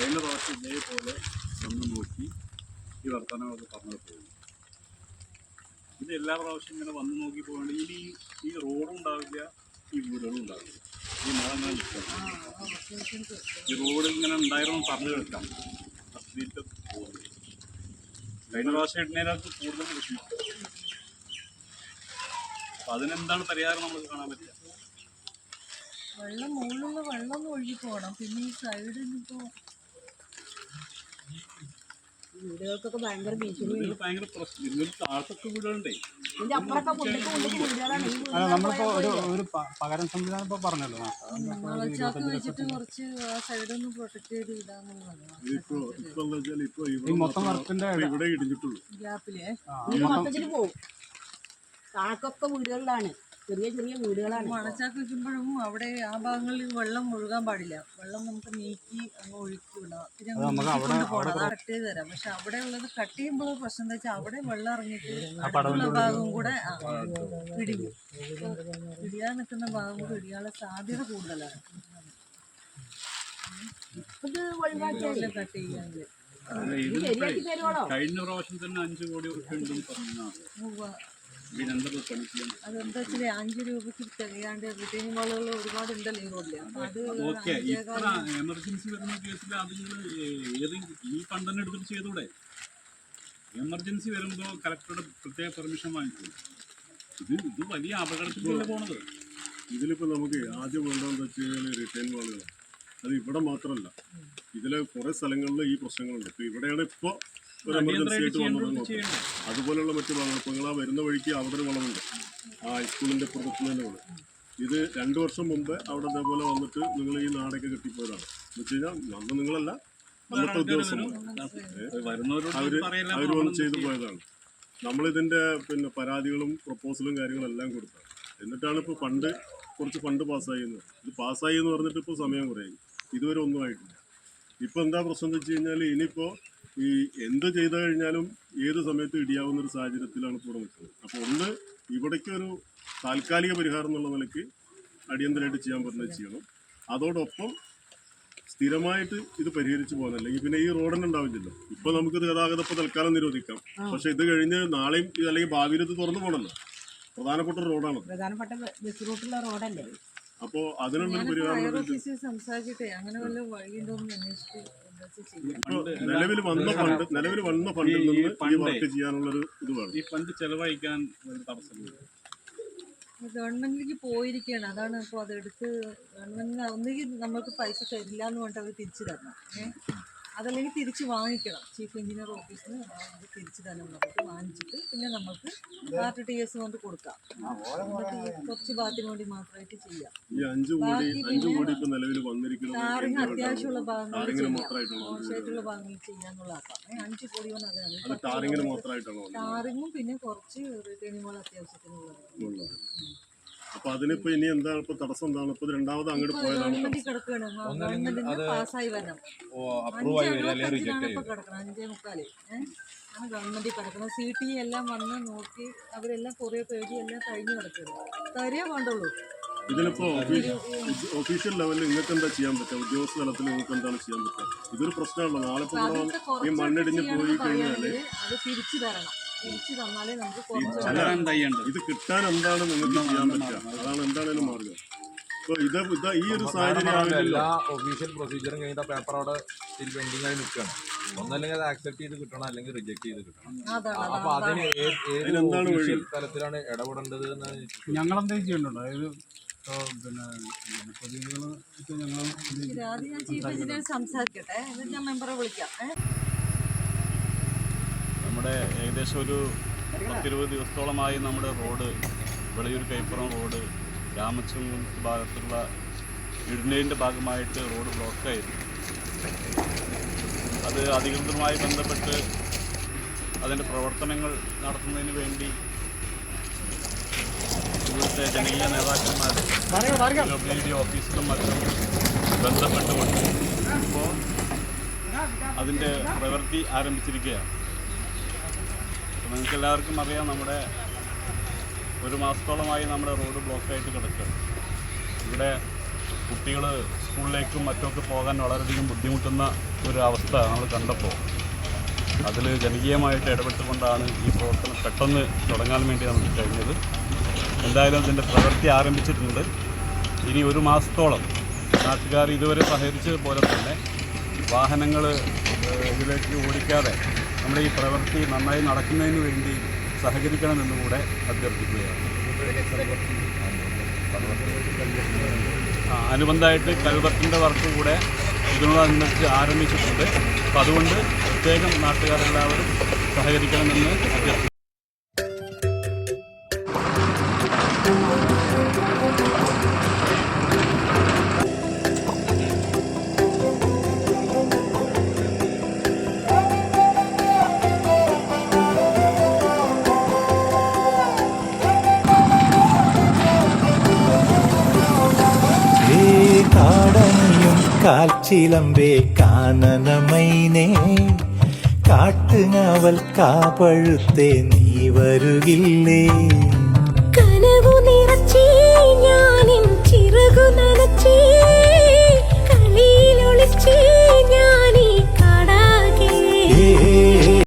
കഴിഞ്ഞ പ്രാവശ്യം ഇതേപോലെ ഒന്ന് നോക്കി ഈ വർത്തമാനമൊക്കെ പറഞ്ഞു പോകും ഇത് എല്ലാ പ്രാവശ്യം ഇങ്ങനെ വന്ന് നോക്കി പോകേണ്ട ഇനി ഈ റോഡും ഉണ്ടാവില്ല ഈ വീടുകളും ഉണ്ടാവില്ല. ഈ മഴ ഞാൻ ഈ റോഡ് ഇങ്ങനെ ഉണ്ടായിരുന്നു പറഞ്ഞു കേൾക്കാം. അസ്ലീറ്റ് പോകുന്നത് കഴിഞ്ഞ പ്രാവശ്യം ഇടുന്നതിനകത്ത് കൂടുതൽ കൃഷി അപ്പൊ അതിനെന്താണ് പരിഹാരം നമുക്ക് കാണാൻ പറ്റുക? വെള്ളം മുകളിലുള്ള വെള്ളം ഒന്ന് ഒഴുകി പോകണം. പിന്നെ ഈ സൈഡിൽ ഇപ്പോ വീടുകൾക്കൊക്കെ ഭയങ്കര ഭീഷണി. ഇതിൽ ഭയങ്കര പ്രശ്നം. ഇതിൽ താഴത്തൊക്കെ വീടുകളുണ്ടേ. ഇതിന്റെ അപ്പുറമൊക്കെ മുണ്ടക്ക് മുണ്ടക്ക് വീടുകളാണ് ഈ അല്ല നമ്മളിപ്പോ ഒരു ഒരു പ- പകരം സംവിധാനം ഇപ്പൊ പറഞ്ഞല്ലോ. വെച്ചിട്ട് കുറച്ച് ആ സൈഡൊന്ന് പ്രൊട്ടക്ട് ചെയ്ത് ഇടാന്നുള്ളതാണ് ഇപ്പൊ ഇപ്പൊ എന്താ വെച്ചാൽ ഇപ്പൊ ഈ ഇവിടെ മൊത്തം വർക്കിന്റെ ഇവിടെ ഇടിഞ്ഞിട്ടുള്ളൂ. ഗ്യാപ്പിൽ മൊത്തത്തിൽ പോവും. വീടുകളിലാണ്. ചെറിയ ചെറിയ വീടുകളാണ് മണച്ചാക്ക് വെക്കുമ്പോഴും അവിടെ ആ ഭാഗങ്ങളിൽ വെള്ളം ഒഴുകാൻ പാടില്ല. വെള്ളം നമുക്ക് നീക്കി അങ്ങ് ഒഴുക്കി വിടാം. കട്ട് ചെയ്ത് തരാം. പക്ഷെ അവിടെ ഉള്ളത് കട്ട് ചെയ്യുമ്പോൾ പ്രശ്നം എന്താ വെച്ചാൽ അവിടെ വെള്ളം ഇറങ്ങിയിട്ട് അടുത്തുള്ള ഭാഗം കൂടെ ആ, പിടിയാൻ നിൽക്കുന്ന ഭാഗം കൂടെ ഇടിയാനുള്ള സാധ്യത കൂടുതലാണ്. ഇത് കട്ട് കഴിഞ്ഞ പ്രാവശ്യം തന്നെ അഞ്ചു കോടി ഉണ്ടെന്ന് ചെയ്യാൻ അതെന്താ വെച്ചാൽ അഞ്ച് രൂപയ്ക്ക് തികയാണ്ട് റിട്ടേണിംഗ് വാളുകൾ ഒരുപാട് ഉണ്ടല്ലോ ഈ റോഡിൽ. അപ്പൊ അത് ഓക്കെ ഇത്ര എമർജൻസി വരുന്ന കേസിൽ അത് ഈ ഫണ്ട് തന്നെ എടുത്തിട്ട് ചെയ്തൂടെ? എമർജൻസി വരുമ്പോൾ കലക്ടറുടെ പ്രത്യേക പെർമിഷൻ വാങ്ങിക്കും ഇത് ഇത് വലിയ അപകടത്തിലൂടെ പോണത്? ഇതിലിപ്പോൾ നമുക്ക് ആദ്യം വേണ്ടതെന്ന് വെച്ച് കഴിഞ്ഞാൽ റിട്ടേൺ വാളുകളാണ് അത് ഇവിടെ മാത്രമല്ല ഇതിലെ കുറേ സ്ഥലങ്ങളിൽ ഈ പ്രശ്നങ്ങളുണ്ട്. ഇപ്പോൾ ഇവിടെയാണ് ഇപ്പോൾ ഒരു എമർജൻസി ആയിട്ട് നോക്കാം. അതുപോലെയുള്ള മറ്റു ഭാഗങ്ങൾ. ഇപ്പോൾ നിങ്ങൾ ആ വരുന്ന വഴിക്ക് അവിടെ ഒരു വളമുണ്ട് ആ ഹൈസ്കൂളിന്റെ പുറത്തു തന്നെ വൾ ഇത് രണ്ട് വർഷം മുമ്പ് അവിടെ അതേപോലെ വന്നിട്ട് നിങ്ങൾ ഈ നാടൊക്കെ കെട്ടിപ്പോയതാണ്. എന്ന് വെച്ച് കഴിഞ്ഞാൽ അന്ന് നിങ്ങളല്ല അന്നത്തെ ഉദ്യോഗസ്ഥന്മാർ അവർ അവർ വന്ന് ചെയ്തു പോയതാണ്. നമ്മളിതിന്റെ പിന്നെ പരാതികളും പ്രപ്പോസലും കാര്യങ്ങളും എല്ലാം കൊടുത്താണ്. എന്നിട്ടാണ് ഇപ്പോൾ ഫണ്ട് കുറച്ച് ഫണ്ട് പാസ്സായി എന്ന് ഇത് പാസ്സായി എന്ന് പറഞ്ഞിട്ട് ഇപ്പോൾ സമയം കുറയായി. ഇതുവരെ ഒന്നും ആയിട്ടില്ല. ഇപ്പോൾ എന്താ പ്രശ്നം എന്ന് വെച്ച് കഴിഞ്ഞാൽ ഇനിയിപ്പോൾ ഈ എന്ത് ചെയ്തു കഴിഞ്ഞാലും ഏത് സമയത്ത് ഇടിയാവുന്ന ഒരു സാഹചര്യത്തിലാണ് ഇപ്പോൾ നിൽക്കുന്നത്. അപ്പോൾ ഒന്ന് ഇവിടേക്കൊരു താൽക്കാലിക പരിഹാരം എന്നുള്ള നിലയ്ക്ക് അടിയന്തരമായിട്ട് ചെയ്യാൻ പറഞ്ഞത് ചെയ്യണം. അതോടൊപ്പം സ്ഥിരമായിട്ട് ഇത് പരിഹരിച്ചു പോകാൻ അല്ലെങ്കിൽ പിന്നെ ഈ റോഡന്നെ ഉണ്ടാവില്ലല്ലോ. ഇപ്പൊ നമുക്കിത് ഗതാഗതം ഇപ്പൊ തൽക്കാലം നിരോധിക്കാം. പക്ഷെ ഇത് കഴിഞ്ഞ് നാളെയും ഇത് അല്ലെങ്കിൽ ഭാവിയിൽ ഇത് തുറന്നു പോകണല്ലോ. പ്രധാനപ്പെട്ട റോഡാണ് പ്രധാനപ്പെട്ട ബസ് റൂട്ടുള്ള റോഡല്ലേ? അപ്പോൾ അതിനുള്ള പരിഹാരം സംസാരിച്ചിട്ടേ അങ്ങനെ വല്ല വഴിയുണ്ടോ എന്ന് അന്വേഷിച്ചിട്ട് നിലവിൽ വന്ന ഫണ്ട് നിലവിൽ വന്ന ഫണ്ടിൽ നിന്ന് ഈ വർക്ക് ചെയ്യാനുള്ളൊരു ഇത് വേണം. ഈ ഫണ്ട് ചെലവഴിക്കാൻ ഒരു തടസ്സമില്ല ഗവൺമെന്റിലേക്ക് പോയിരിക്കുകയാണ്. അതാണ് ഇപ്പോൾ അതെടുത്ത് ഗവൺമെന്റിന് ഒന്നുകിൽ നമ്മൾക്ക് പൈസ തരില്ല എന്ന് പറഞ്ഞിട്ട് അവർ തിരിച്ചു തരണം. ഏഹ് അതല്ലെങ്കിൽ തിരിച്ച് വാങ്ങിക്കണം. ചീഫ് എഞ്ചിനീയർ ഓഫീസിൽ നിന്ന് അത് തിരിച്ചു തരണം നമുക്ക് വാങ്ങിച്ചിട്ട് പിന്നെ നമുക്ക് ആർ ടി എസ് കൊണ്ട് കൊടുക്കാം. കുറച്ച് ഭാഗത്തിന് വേണ്ടി മാത്രമായിട്ട് ചെയ്യാം. ടാറിങ് അത്യാവശ്യമുള്ള അത് മോശമായിട്ടുള്ള ഭാഗങ്ങളിൽ ചെയ്യാന്നുള്ളതാക്കാം അഞ്ച് കോടി കൊണ്ട് അത് അതാണ് ടാറിങ്ങിന് മാത്രമായിട്ടാണോ ടാറിങ്ങും പിന്നെ കുറച്ച് അത്യാവശ്യത്തിനുള്ളത് ഉള്ളത്. അപ്പൊ അതിനിപ്പോ ഇനി എന്താണ് ഇപ്പൊ തടസ്സം എന്താണ്? ഇപ്പൊ രണ്ടാമത് അങ്ങോട്ട് പോയതാണ് ഗവൺമെന്റ് കിടക്കുകയാണ് ഗവൺമെന്റിന് പാസ്സായി വരണം. അഞ്ചാണ് ഇപ്പൊ കിടക്കണം അഞ്ചേ മുക്കാൽ ഏഹ് ആണ് ഗവൺമെന്റിൽ കിടക്കുന്നത്. സി ടി എല്ലാം വന്ന് നോക്കി അവരെല്ലാം കുറേ പേടി എല്ലാം കഴിഞ്ഞ് കിടക്കുന്നത് തരേ വേണ്ടുള്ളൂ. ഇതിനിപ്പോ ഒഫീഷ്യൽ ലെവലിൽ നിങ്ങൾക്ക് എന്താ ചെയ്യാൻ പറ്റുക? ഉദ്യോഗസ്ഥ തലത്തിൽ നിങ്ങൾക്ക് എന്താണ് ചെയ്യാൻ പറ്റുക? ഇതൊരു പ്രശ്നമാണല്ലോ. നാളെ ഈ മണ്ണിടിഞ്ഞ് പോയി കഴിഞ്ഞാൽ അത് തിരിച്ചു തരണം. എന്താ ഇത് കിട്ടാൻ എന്താണ് നിങ്ങൾക്ക് ചെയ്യാൻ പറ്റുക? അതാണ് എന്താണേലും മാർഗം ഇത് ഇതാ ഈ ഒരു സാഹചര്യം ആവില്ലല്ലോ ഒഫീഷ്യൽ പ്രൊസീജിയറും കഴിഞ്ഞിട്ട് പേപ്പർ അവിടെ ആയി നിൽക്കുകയാണ്. ഒന്നല്ലെങ്കിൽ അത് ആക്സെപ്റ്റ് ചെയ്ത് കിട്ടണം അല്ലെങ്കിൽ റിജക്ട് ചെയ്ത് കിട്ടണം. അതാണ് അപ്പൊ അതാണ്. അതിന് ഏത് ഏത് അതിനെന്താണ് വഴി? ഒഫീഷ്യൽ തലത്തിലാണ് ഇടപെടേണ്ടത് എന്ന് ഞങ്ങൾ എന്തെങ്കിലും ചെയ്യണ്ടോ അതായത് പിന്നെ ഞങ്ങൾ ഞാൻ സംസാരിക്കട്ടെ. മെമ്പറെ വിളിക്കാം. നമ്മുടെ ഏകദേശം ഒരു പത്തിരുപത് ദിവസത്തോളമായി നമ്മുടെ റോഡ് വെളിയൂർ കൈപ്പുറം റോഡ് രാമച്ചം ഭാഗത്തുള്ള ഇടുന്നതിന്റെ ഭാഗമായിട്ട് റോഡ് ബ്ലോക്കായിരുന്നു അത് അധികൃതരുമായി ബന്ധപ്പെട്ട് അതിന്റെ പ്രവർത്തനങ്ങൾ നടത്തുന്നതിന് വേണ്ടി ഇവിടുത്തെ ജനകീയ നേതാക്കന്മാർ ഡി ഓഫീസിലും മറ്റും ബന്ധപ്പെട്ടുകൊണ്ട് ഇപ്പോൾ അതിന്റെ പ്രവൃത്തി ആരംഭിച്ചിരിക്കുകയാണ്. നിങ്ങൾക്ക് എല്ലാവർക്കും അറിയാം നമ്മുടെ ഒരു മാസത്തോളമായി നമ്മുടെ റോഡ് ബ്ലോക്കായിട്ട് കിടക്കുക. ഇവിടെ കുട്ടികൾ സ്കൂളിലേക്കും മറ്റുമൊക്കെ പോകാൻ വളരെയധികം ബുദ്ധിമുട്ടുന്ന ഒരു അവസ്ഥ നമ്മൾ കണ്ടപ്പോൾ. അതിൽ ജനകീയമായിട്ട് ഇടപെട്ടുകൊണ്ടാണ് ഈ പ്രവർത്തനം പെട്ടെന്ന് തുടങ്ങാൻ വേണ്ടി നമുക്ക് കഴിഞ്ഞത്. എന്തായാലും അതിന്റെ പ്രവൃത്തി ആരംഭിച്ചിട്ടുണ്ട്. ഇനി ഒരു മാസത്തോളം നാട്ടുകാർ ഇതുവരെ സഹകരിച്ചത് പോലെ തന്നെ വാഹനങ്ങൾ ഇതിലേക്ക് ഓടിക്കാതെ നമ്മുടെ ഈ പ്രവൃത്തി നന്നായി നടക്കുന്നതിന് വേണ്ടി സഹകരിക്കണമെന്നുകൂടെ അഭ്യർത്ഥിക്കുകയാണ്. അനുബന്ധമായിട്ട് കൽവർത്തിന്റെ വർക്ക് കൂടെ ഇതിനോടനുബന്ധിച്ച് ആരംഭിച്ചിട്ടുണ്ട്. അപ്പം അതുകൊണ്ട് പ്രത്യേകം നാട്ടുകാരെല്ലാവരും സഹകരിക്കണമെന്ന് അഭ്യർത്ഥിക്കുന്നു. കാൽച്ചിലമ്പേ കാനനമൈനേ കാട്ടുങ്ങാവൽ കാപ്പഴുത്തേ നീ വരുകില്ലേ